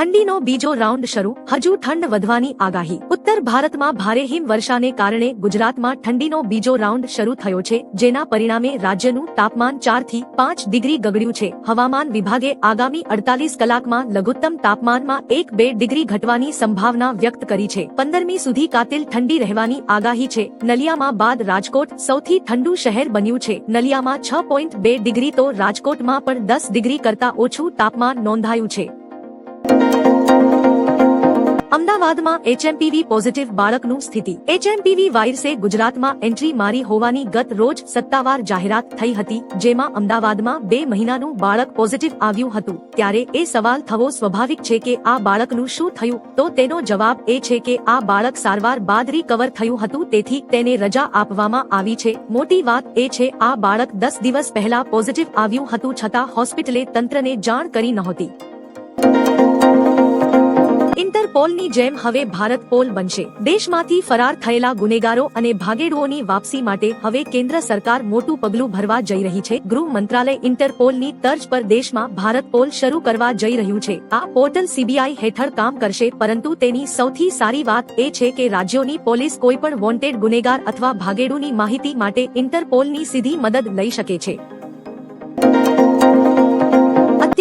ઠંડીનો બીજો રાઉન્ડ શરૂ. હજુ ઠંડ વધવાની આગાહી. ઉત્તર ભારતમાં ભારે હિમવર્ષાને કારણે ગુજરાતમાં ઠંડીનો બીજો રાઉન્ડ શરૂ થયો છે, જેના પરિણામે રાજ્યનું તાપમાન ચારથી પાંચ ડિગ્રી ગગડ્યું છે. હવામાન વિભાગે આગામી અડતાલીસ કલાકમાં લઘુત્તમ તાપમાનમાં એક બે ડિગ્રી ઘટવાની સંભાવના વ્યક્ત કરી છે. પંદરમી સુધી કાતિલ ઠંડી રહેવાની આગાહી છે. નલિયામાં બાદ રાજકોટ સૌથી ઠંડુ શહેર બન્યું છે. નલિયામાં છ પોઈન્ટ બે ડિગ્રી તો રાજકોટમાં પણ દસ ડિગ્રી કરતા ઓછું તાપમાન નોંધાયું છે. અમદાવાદમાં એચએમપીવી પોઝિટિવ બાળકનું સ્થિતિ. એચએમપીવી વાયરસે ગુજરાતમાં એન્ટ્રી મારી હોવાની ગત રોજ સત્તાવાર જાહેરાત થઈ હતી, જેમાં અમદાવાદમાં બે મહિનાનું બાળક પોઝિટિવ આવ્યું હતું. ત્યારે એ સવાલ થવો સ્વાભાવિક છે કે આ બાળકનું શું થયું? તો તેનો જવાબ એ છે કે આ બાળક સારવાર બાદ રિકવર થયું હતું, તેથી તેને રજા આપવામાં આવી છે. મોટી વાત એ છે, આ બાળક દસ દિવસ પહેલા પોઝિટિવ આવ્યું હતું, છતાં હોસ્પિટલે તંત્રને જાણ કરી નહોતી. ઇન્ટરપોલની જેમ હવે ભારત પોલ બનશે. દેશમાંથી ફરાર થયેલા ગુનેગારો અને ભાગેડુઓની વાપસી માટે હવે કેન્દ્ર સરકાર મોટું પગલું ભરવા જઈ રહી છે. ગૃહ મંત્રાલય ઇન્ટરપોલની તર્જ પર દેશમાં ભારત પોલ શરૂ કરવા જઈ રહ્યું છે. આ પોર્ટલ સીબીઆઈ હેઠળ કામ કરશે, પરંતુ તેની સૌથી સારી વાત એ છે કે રાજ્યોની પોલીસ કોઈ પણ વોન્ટેડ ગુનેગાર અથવા ભાગેડુની માહિતી માટે ઇન્ટરપોલની સીધી મદદ લઈ શકે છે.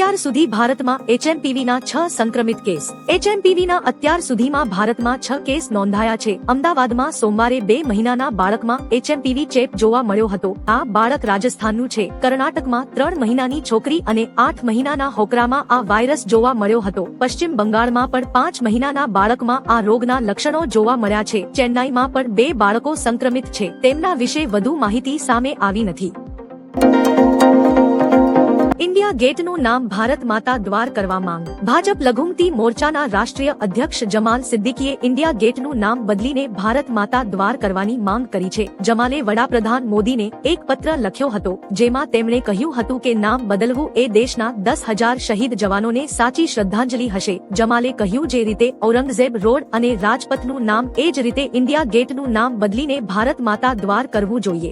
અત્યાર સુધી ભારતમાં એચએમપીવીના છ સંક્રમિત કેસ. એચએમપીવીના અત્યાર સુધીમાં ભારતમાં છ કેસ નોંધાયા છે. અમદાવાદમાં સોમવારે બે મહિનાના બાળકમાં એચએમપીવી ચેપ જોવા મળ્યો હતો. આ બાળક રાજસ્થાનનું છે. કર્ણાટકમાં ત્રણ મહિનાની છોકરી અને આઠ મહિનાના હોકરામાં આ વાયરસ જોવા મળ્યો હતો. પશ્ચિમ બંગાળમાં પણ પાંચ મહિનાના બાળકમાં આ રોગના લક્ષણો જોવા મળ્યા છે. ચેન્નાઈમાં પણ બે બાળકો સંક્રમિત છે. તેમના વિશે વધુ માહિતી સામે આવી નથી. ઇન્ડિયા ગેટનું નામ ભારત માતા દ્વાર કરવા માંગ. ભાજપ લઘુમતી મોરચાના રાષ્ટ્રીય અધ્યક્ષ જમાલ સિદ્દીકીએ ઇન્ડિયા ગેટનું નામ બદલીને ભારત માતા દ્વાર કરવાની માંગ કરી છે. જમાલે વડાપ્રધાન મોદીને એક પત્ર લખ્યો હતો, જેમાં તેમણે કહ્યું હતું કે નામ બદલવું એ દેશના દસ હજાર શહીદ જવાનોને સાચી શ્રદ્ધાંજલિ હશે. જમાલે કહ્યું જે રીતે ઔરંગઝેબ રોડ અને રાજપથનું નામ એ જ રીતે ઇન્ડિયા ગેટનું નામ બદલીને ભારત માતા દ્વાર કરવું જોઈએ.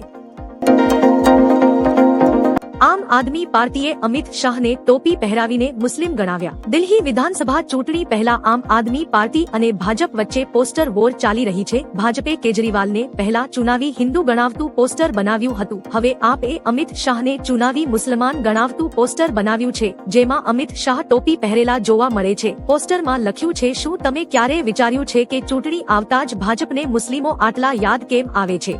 આમ આદમી પાર્ટીએ અમિત શાહને ટોપી પહેરાવીને મુસ્લિમ ગણાવ્યા. દિલ્હી વિધાનસભા ચૂંટણી પહેલા આમ આદમી પાર્ટી અને ભાજપ વચ્ચે પોસ્ટર વોર ચાલી રહી છે. ભાજપે કેજરીવાલને પહેલા ચુનાવી હિન્દુ ગણાવતું પોસ્ટર બનાવ્યું હતું. હવે આપે અમિત શાહને ચુનાવી મુસલમાન ગણાવતું પોસ્ટર બનાવ્યું છે. જેમાં અમિત શાહ ટોપી પહેરેલા જોવા મળે છે. પોસ્ટરમાં લખ્યું છે, શું તમે ક્યારે વિચાર્યું છે કે ચૂંટણી આવતા જ ભાજપને મુસ્લિમો આટલા યાદ કેમ આવે છે?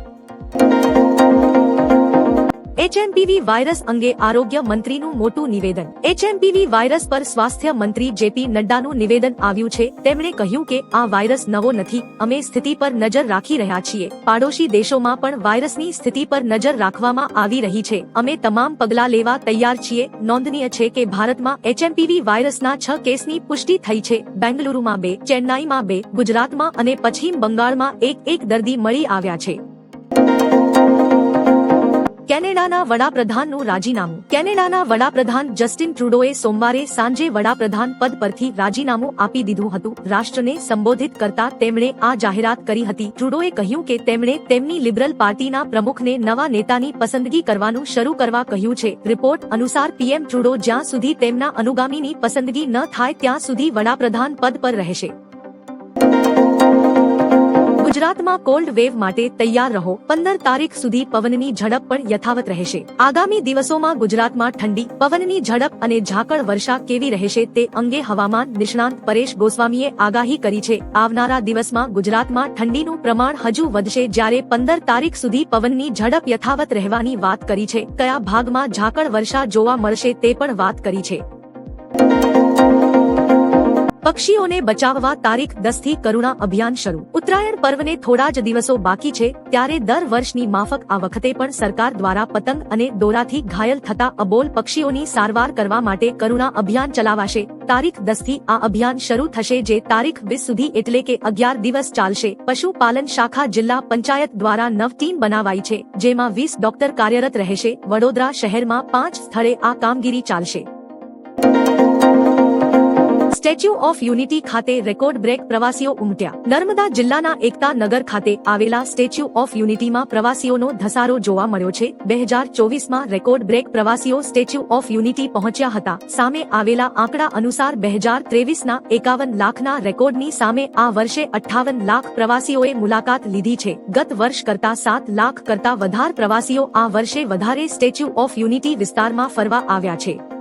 એચએમપીવી વાયરસ અંગે આરોગ્ય મંત્રીનું મોટું નિવેદન. એચએમપીવી વાયરસ પર સ્વાસ્થ્ય મંત્રી જેપી નડ્ડાનું નિવેદન આવ્યું છે, તેમણે કહ્યું કે આ વાયરસ નવો નથી, અમે સ્થિતિ પર નજર રાખી રહ્યા છીએ. પાડોશી દેશોમાં પણ વાયરસની સ્થિતિ પર નજર રાખવામાં આવી રહી છે. અમે તમામ પગલાં લેવા તૈયાર છીએ. નોંધનીય છે કે ભારતમાં એચએમપીવી વાયરસના છ કેસની પુષ્ટિ થઈ છે. બેંગલુરુમાં બે, ચેન્નાઈમાં બે, ગુજરાતમાં અને પશ્ચિમ બંગાળમાં એક એક દર્દી મળી આવ્યા છે. કેનેડાના વડાપ્રધાનનું રાજીનામું. કેનેડાના વડાપ્રધાન જસ્ટિન ટ્રુડોએ સોમવારે સાંજે વડાપ્રધાન પદ પરથી રાજીનામું આપી દીધું હતું. રાષ્ટ્રને સંબોધિત કરતા તેમણે આ જાહેરાત કરી હતી. ટ્રુડોએ કહ્યું કે તેમણે તેમની લિબરલ પાર્ટીના પ્રમુખને નવા નેતાની પસંદગી કરવાનું શરૂ કરવા કહ્યું છે. રિપોર્ટ અનુસાર પીએમ ટ્રુડો જ્યાં સુધી તેમના અનુગામીની પસંદગી ન થાય ત્યાં સુધી વડાપ્રધાન પદ પર રહેશે. ગુજરાતમાં કોલ્ડ વેવ માટે તૈયાર રહો. પંદર તારીખ સુધી પવનની ઝડપ પણ યથાવત રહેશે. આગામી દિવસોમાં ગુજરાતમાં ઠંડી, પવનની ઝડપ અને ઝાકળ વર્ષા કેવી રહેશે તે અંગે હવામાન નિષ્ણાંત પરેશ ગોસ્વામીએ આગાહી કરી છે. આવનારા દિવસમાં ગુજરાતમાં ઠંડીનું પ્રમાણ હજુ વધશે જ્યારે પંદર તારીખ સુધી પવનની ઝડપ યથાવત રહેવાની વાત કરી છે. કયા ભાગમાં ઝાકળ વર્ષા જોવા મળશે તે પણ વાત કરી છે. પક્ષીઓને બચાવવા તારીખ દસથી કરુણા અભિયાન શરૂ. ઉત્તરાયણ પર્વને થોડા જ દિવસો બાકી છે, ત્યારે દર વર્ષની માફક આ વખતે પણ સરકાર દ્વારા પતંગ અને દોરાથી ઘાયલ થતા અબોલ પક્ષીઓની સારવાર કરવા માટે કરુણા અભિયાન ચલાવાશે. તારીખ દસથી આ અભિયાન શરૂ થશે જે તારીખ વીસ સુધી એટલે કે અગિયાર દિવસ ચાલશે. પશુપાલન શાખા જિલ્લા પંચાયત દ્વારા નવ ટીમ બનાવાઈ છે, જેમાં વીસ ડોક્ટર કાર્યરત રહેશે. વડોદરા શહેરમાં પાંચ સ્થળે આ કામગીરી ચાલશે. સ્ટેચ્યુ ઓફ યુનિટી ખાતે રેકોર્ડ બ્રેક પ્રવાસીઓ ઉમટ્યા. નર્મદા જિલ્લાના એકતા નગર ખાતે આવેલા સ્ટેચ્યુ ઓફ યુનિટીમાં પ્રવાસીઓનો ધસારો જોવા મળ્યો છે. બે હજાર ચોવીસમાં રેકોર્ડ બ્રેક પ્રવાસીઓ સ્ટેચ્યુ ઓફ યુનિટી પહોંચ્યા હતા. સામે આવેલા આંકડા અનુસાર બે હજાર ત્રેવીસના એકાવન લાખના રેકોર્ડની સામે આ વર્ષે અઠ્ઠાવન લાખ પ્રવાસીઓએ મુલાકાત લીધી છે. ગત વર્ષ કરતા સાત લાખ કરતા વધારે પ્રવાસીઓ આ વર્ષે વધારે સ્ટેચ્યુ ઓફ યુનિટી વિસ્તારમાં ફરવા આવ્યા છે.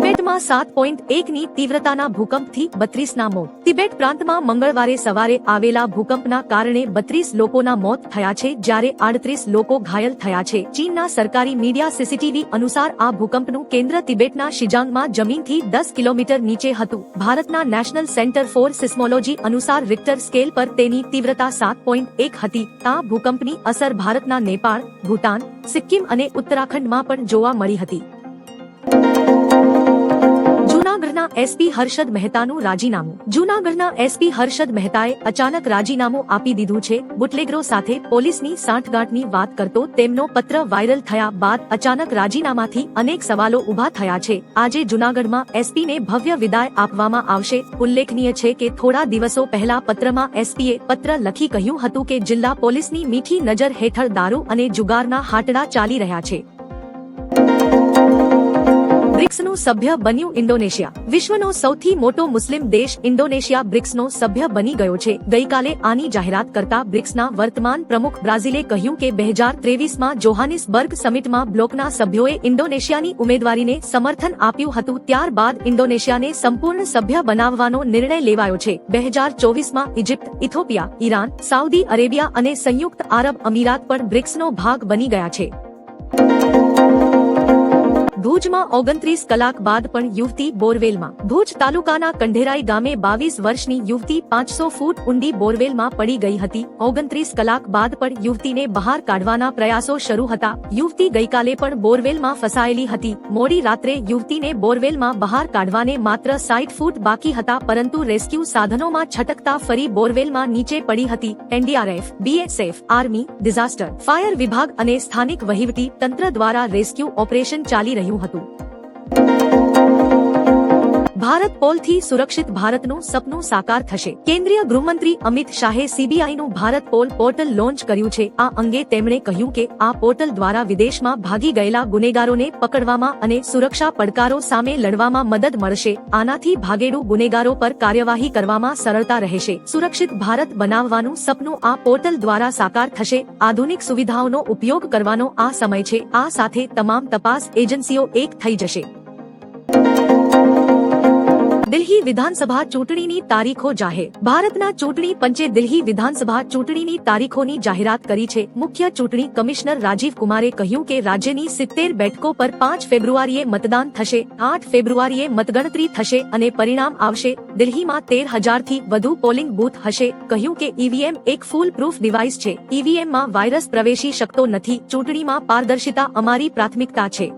તિબેટમાં સાત પોઈન્ટ એકની તીવ્રતાના ભૂકંપથી બત્રીસના મોત. તિબેટ પ્રાંતમાં મંગળવારે સવારે આવેલા ભૂકંપના કારણે બત્રીસ લોકોના મોત થયા છે, જ્યારે આડત્રીસ લોકો ઘાયલ થયા છે. ચીનના સરકારી મીડિયા સીસીટીવી અનુસાર આ ભૂકંપનું કેન્દ્ર તિબેટના શિજાંગમાં જમીનથી દસ કિલોમીટર નીચે હતું. ભારતના નેશનલ સેન્ટર ફોર સિસ્મોલોજી અનુસાર રિક્ટર સ્કેલ પર તેની તીવ્રતા સાત પોઈન્ટ એક હતી. આ ભૂકંપની અસર ભારતના નેપાળ ભૂટાન સિક્કિમ અને ઉત્તરાખંડમાં પણ જોવા મળી હતી. એસપી હર્ષદ મહેતાનું રાજીનામું. જૂનાગઢના એસપી હર્ષદ મહેતાએ અચાનક રાજીનામું આપી દીધું છે. બુટલેગરો સાથે પોલીસની સાંઠગાંઠની વાત કરતો તેમનો પત્ર વાયરલ થયા બાદ અચાનક રાજીનામાથી અનેક સવાલો ઊભા થયા છે. આજે જૂનાગઢમાં એસપીને ભવ્ય વિદાય આપવામાં આવશે. ઉલ્લેખનીય છે કે થોડા દિવસો પહેલા પત્રમાં એસપીએ પત્ર લખી કહ્યું હતું કે જિલ્લા પોલીસની મીઠી નજર હેઠળ દારૂ અને જુગારના હાટડા ચાલી રહ્યા છે. બ્રિક્સનું સભ્ય બન્યું ઇન્ડોનેશિયા. વિશ્વનો સૌથી મોટો મુસ્લિમ દેશ ઇન્ડોનેશિયા બ્રિક્સનો સભ્ય બની ગયો છે. ગઈકાલે આની જાહેરાત કરતા બ્રિક્સના વર્તમાન પ્રમુખ બ્રાઝિલે કહ્યું કે બે હજાર ત્રેવીસમાં જોહાનિસબર્ગ સમિટમાં બ્લોકના સભ્યોએ ઇન્ડોનેશિયાની ઉમેદવારીને સમર્થન આપ્યું હતું. ત્યારબાદ ઇન્ડોનેશિયાને સંપૂર્ણ સભ્ય બનાવવાનો નિર્ણય લેવાયો છે. બે હજાર ચોવીસમાં Egypt Ethiopia, Iran, Saudi Arabia અને સંયુક્ત આરબ અમીરાત પણ બ્રિક્સનો ભાગ બની ગયા છે. ભુજમાં ઓગણત્રીસ કલાક બાદ પણ યુવતી બોરવેલમાં. ભુજ તાલુકાના કંઢેરાઈ ગામે બાવીસ વર્ષની યુવતી પાંચસો ફૂટ ઊંડી બોરવેલમાં પડી ગઈ હતી. ઓગણત્રીસ કલાક બાદ પણ યુવતીને બહાર કાઢવાના પ્રયાસો શરૂ હતા. યુવતી ગઈકાલે પણ બોરવેલમાં ફસાયેલી હતી. મોડી રાત્રે યુવતીને બોરવેલમાં બહાર કાઢવાને માત્ર સાઈઠ ફૂટ બાકી હતા, પરંતુ રેસ્ક્યુ સાધનોમાં છટકતા ફરી બોરવેલમાં નીચે પડી હતી. NDRF, BSF, army, disaster, fire વિભાગ અને સ્થાનિક વહીવટી તંત્ર દ્વારા રેસ્ક્યુ ઓપરેશન ચાલી રહ્યું હતું. ભારત પોલથી સુરક્ષિત ભારતનું સપનું સાકાર થશે. કેન્દ્રીય ગૃહમંત્રી અમિત શાહે સીબીઆઈનું ભારત પોલ પોર્ટલ લોન્ચ કર્યું છે. આ અંગે તેમણે કહ્યું કે આ પોર્ટલ દ્વારા વિદેશમાં ભાગી ગયેલા ગુનેગારોને પકડવામાં અને સુરક્ષા પડકારો સામે લડવામાં મદદ મળશે. આનાથી ભાગેડુ ગુનેગારો પર કાર્યવાહી કરવામાં સરળતા રહેશે. સુરક્ષિત ભારત બનાવવાનું સપનું આ પોર્ટલ દ્વારા સાકાર થશે. આધુનિક સુવિધાઓનો ઉપયોગ કરવાનો આ સમય છે. આ સાથે તમામ તપાસ એજન્સીઓ એક થઈ જશે. દિલ્હી વિધાનસભા ચૂંટણીની તારીખો જાહેર. ભારતના ચૂંટણી પંચે દિલ્હી વિધાનસભા ચૂંટણીની તારીખોની જાહેરાત કરી છે. મુખ્ય ચૂંટણી કમિશનર રાજીવ કુમારે કહ્યું કે રાજ્યની સિત્તેર બેઠકો પર પાંચ ફેબ્રુઆરીએ મતદાન થશે, આઠ ફેબ્રુઆરીએ મતગણતરી થશે અને પરિણામ આવશે. દિલ્હીમાં તેર હજારથી વધુ પોલિંગ બૂથ હશે. કહ્યું કે ઈવીએમ એક ફૂલ પ્રૂફ ડિવાઇસ છે. ઈવીએમમાં વાયરસ પ્રવેશી શકતો નથી. ચૂંટણીમાં પારદર્શિતા અમારી પ્રાથમિકતા છે.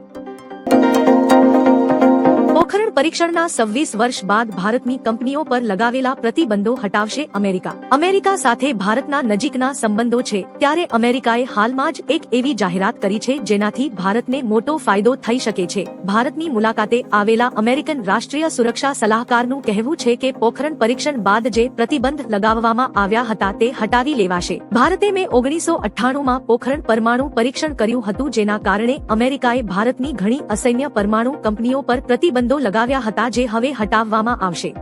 પોખરણ પરીક્ષણના સવ્વીસ વર્ષ બાદ ભારતની કંપનીઓ પર લગાવેલા પ્રતિબંધો હટાવશે અમેરિકા. અમેરિકા સાથે ભારતના નજીકના સંબંધો છે, ત્યારે અમેરિકાએ હાલમાં જ એક એવી જાહેરાત કરી છે, જેનાથી ભારતને મોટો ફાયદો થઈ શકે છે. ભારતની મુલાકાતે આવેલા અમેરિકન રાષ્ટ્રીય સુરક્ષા સલાહકારનું કહેવું છે કે પોખરણ પરીક્ષણ બાદ જે પ્રતિબંધ લગાવવામાં આવ્યા હતા તે હટાવી લેવાશે. ભારતે મે ઓગણીસો અઠ્ઠાણુંમાં પોખરણ પરમાણુ પરીક્ષણ કર્યું હતું, જેના કારણે અમેરિકાએ ભારતની ઘણી અસૈન્ય પરમાણુ કંપનીઓ પર પ્રતિબંધો લગાવ્યા હતા જે હવે હટાવવામાં આવશે.